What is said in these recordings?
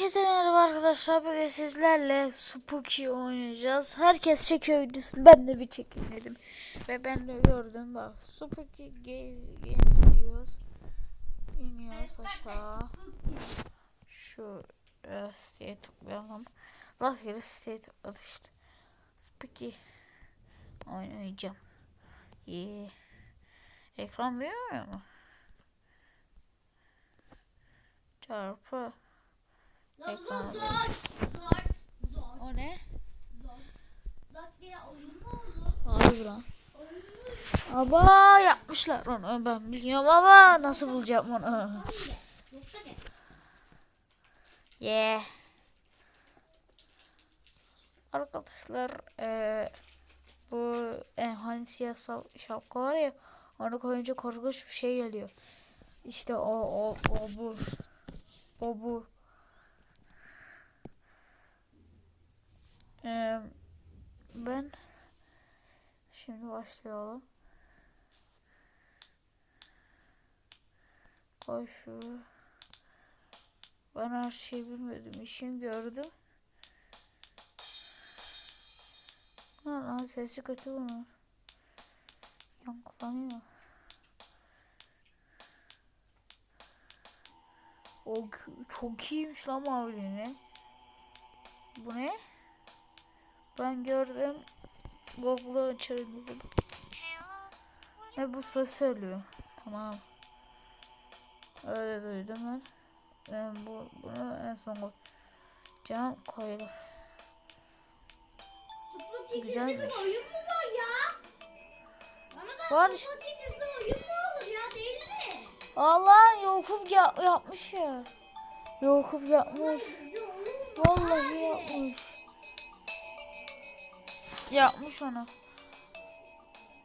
Herkese merhaba arkadaşlar. Bugün sizlerle Spooky oynayacağız. Herkes çekiyor videosunu. Ben de bir çekeyim dedim. Ve ben de gördüm. Bak Spooky Ga- Games diyoruz. İniyoruz aşağı. Şu e, siteye tıklayalım. Rastgele siteye tıkladık işte. Spooky oynayacağım. Yeah. Ekran büyümüyor mu? Çarpı. Lan Ekran. zort zort zort O ne? zort. Zort diye oyun mu oldu? Oyun mu? Aba yapmışlar onu ben bilmiyorum ama nasıl bulacağım onu. Yeah. Arkadaşlar eee, bu e, hani siyah şapka var ya onu koyunca korkunç bir şey geliyor. İşte o o o bu. O bu. Eee, ben şimdi başlayalım. Koy şu. Ben her şeyi bilmedim. İşim gördüm. Ha lan sesi kötü bunun. Yankılanıyor. O çok iyiymiş lan maviliğine. Bu ne? Ben gördüm. Google'ı açarım dedim. Ve bu söz söylüyor. Tamam. Öyle duydum ben. Ben bu, bunu en son koyacağım. Güzelmiş. gizli bir oyun mu var ya? Ama sen Var. Oyun mu olur ya değil mi? Allah Yakup ya yapmış ya. Yakup yapmış. Vallahi yapmış. Yapmış onu.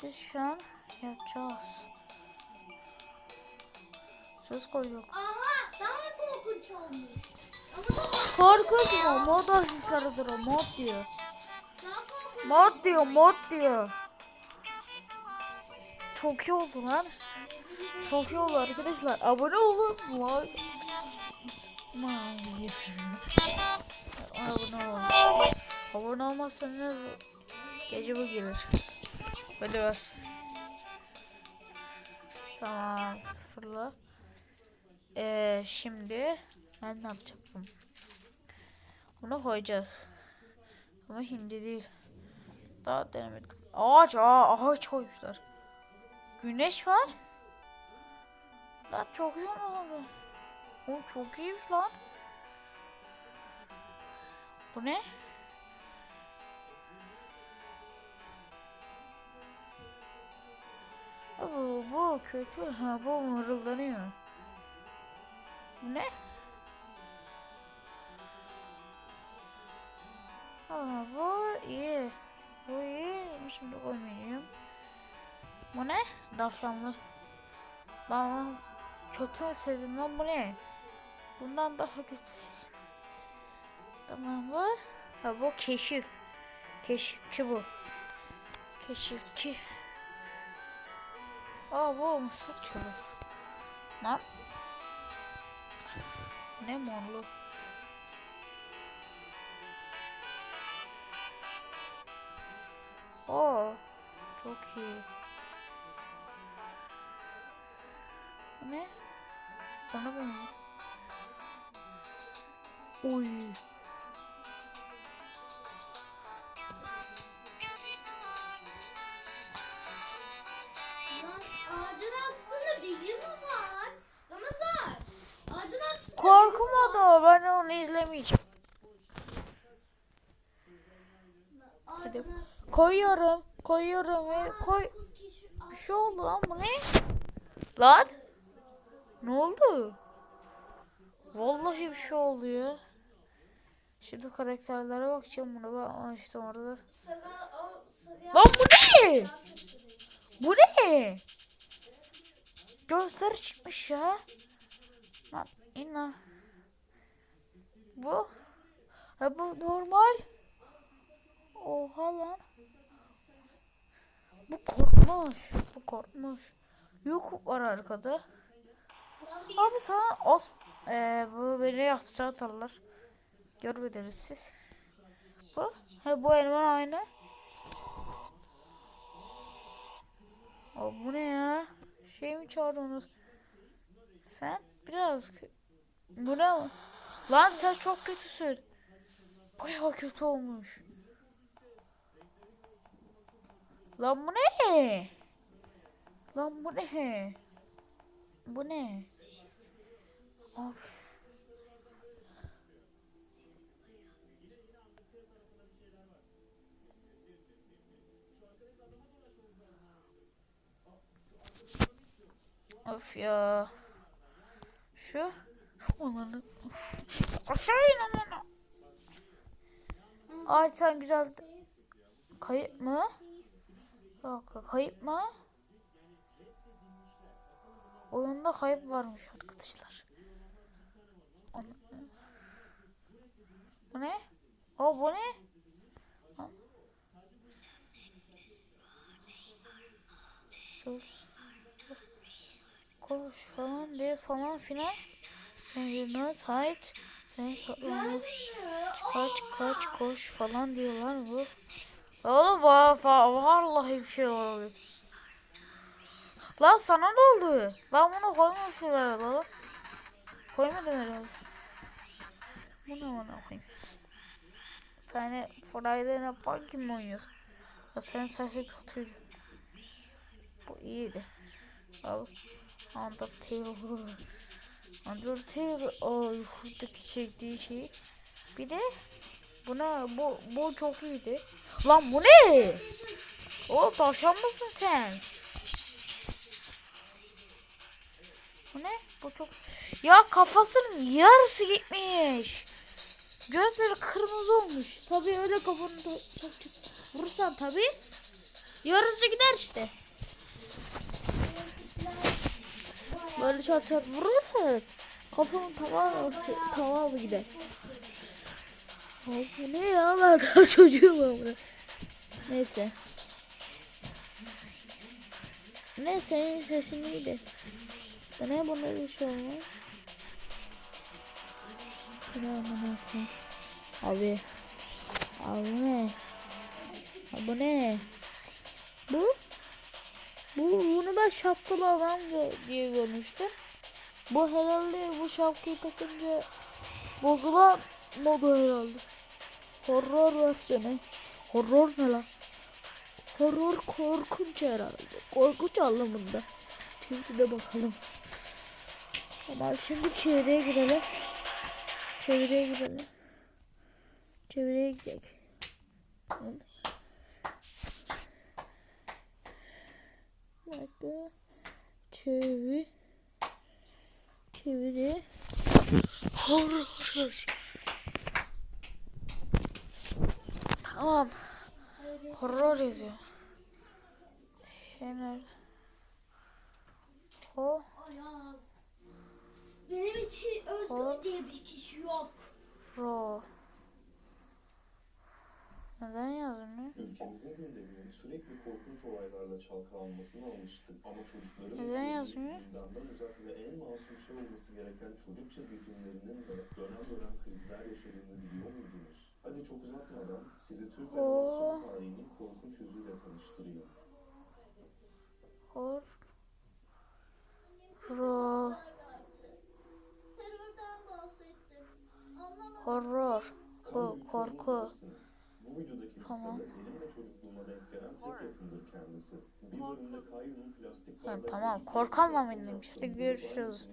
Biz şu an yapacağız. Söz koyduk. Aha daha korkunç olmuş. Korkunç mu? Mod asistlarıdır o. Mod diyor. Mod diyor. Mod diyor. Çok iyi oldu lan. Çok iyi oldu arkadaşlar. Abone olun. Like. Abone olun. Abone olmazsanız gece bu gelir. Böyle bas. Tamam sıfırla. Ee, şimdi ben ne yapacağım? Bunu koyacağız. Ama hindi değil. Daha denemedik. Ağaç, aa, ağaç koymuşlar. Güneş var. Lan çok iyi oldu. O çok iyiymiş lan. Bu ne? Bu, bu kötü. Ha, bu mırıldanıyor. Bu ne? Aa, bu iyi. Bu iyi. Şimdi koymayayım. Bu ne? Dafşanlı. Ben kötü sevdim lan bu ne? Bundan daha kötü. Tamam bu. Ha bu keşif. Keşifçi bu. Keşifçi. Aa bu mısır çubuğu. Lan. Ne morlu. Oo, çok iyi. Bu ne? Bana benziyor. Oy. Korkmadı o. Ben onu izlemeyeceğim. Aksında Koyuyorum. Koyuyorum ve koy. Bir şey oldu lan bu ne? Lan? Ne oldu? Vallahi bir şey oluyor. Şimdi karakterlere bakacağım bunu ben işte orada. Lan bu ne? Bu ne? Gözleri çıkmış ya. Lan in lan. Bu? Ha bu normal. Oha lan. Bu korkmuş. Bu korkmuş. Yok var arkada. Abi sana os... Ee, bu beni hapse atarlar. Görmediniz siz. Bu? He bu elman aynı. Aa, bu ne ya? Şey mi çağırdınız? Sen biraz bu ne? Lan sen çok kötüsün. Bayağı kötü olmuş. Lan bu ne? Lan bu ne? Bu ne? Of. Of ya. Şu. Onları. Aşağı in amına. Ay sen güzel. Kayıp mı? Yok kayıp mı? Oyunda kayıp varmış arkadaşlar. Onu- Bu ne? O bu ne? Koş falan diye falan filan. Sen yerine sahip. Sen saklanma. Kaç kaç koş falan diyorlar bu. Oğlum va va vallahi bir şey oluyor. Lan sana ne oldu? Ben bunu koymamışım herhalde oğlum. Koymadım herhalde. Bu ne bana koyayım? Bir tane Friday Night Funkin mi oynuyorsun? Ya senin sesi kötüydü. Bu iyiydi. Al. Undertale. Undertale o yukarıdaki çektiği şey. Bir de buna bu bu çok iyiydi. Lan bu ne? O tavşan mısın sen? Bu ne? Bu çok... Ya kafasının yarısı gitmiş. Gözleri kırmızı olmuş. Tabii öyle kafanı çok çok vurursan tabii yarısı gider işte. Böyle çat çat vurursan kafanın tamamı tamamı gider. Abi ne ya ben daha çocuğum ama. Neyse. Ne senin sesin iyiydi. Ne buna bir şey olmaz. Bu ne amına koyayım? Abi. Abi ne? Abi ne? Bu? Bu bunu ben şapkalı adam diye görmüştüm. Bu herhalde bu şapkayı takınca bozulan modu herhalde. Horror versiyonu. Horror ne lan? Horror korkunç herhalde. Korkunç anlamında. Şimdi de bakalım. Ama şimdi çevreye girelim. Çevreye girelim. Çevreye gidelim. Bir dakika. Çevir. Çeviri. Horror. Tamam. Horror yazıyor. Şey nerede? O. Ayaz. Benim için. Özgür diye bir kişi yok. Ro. Neden yazmıyor? Ülkemizin gündeminin sürekli korkunç olaylarla çalkalanmasına alıştık ama çocukların Neden yazmıyor? gündemden uzak ve en masum şey olması gereken çocuk çizgi filmlerinin de dönem dönem krizler yaşadığını biliyor muydunuz? Hadi çok uzatmadan sizi Türk animasyon tarihinin korkunç yüzüyle tanıştırayım. Hor. Ro. Terörden bahsettim. Anlamadım. Horror. Bu Kayyum korku. Bu videodaki Tamam. listede benim de çocukluğuma denk gelen tek yapımdır kendisi. Bir bölümde Kayyum'un plastik Ha, bardak tamam. mı yapım benim? yaptı. Hadi görüşürüz.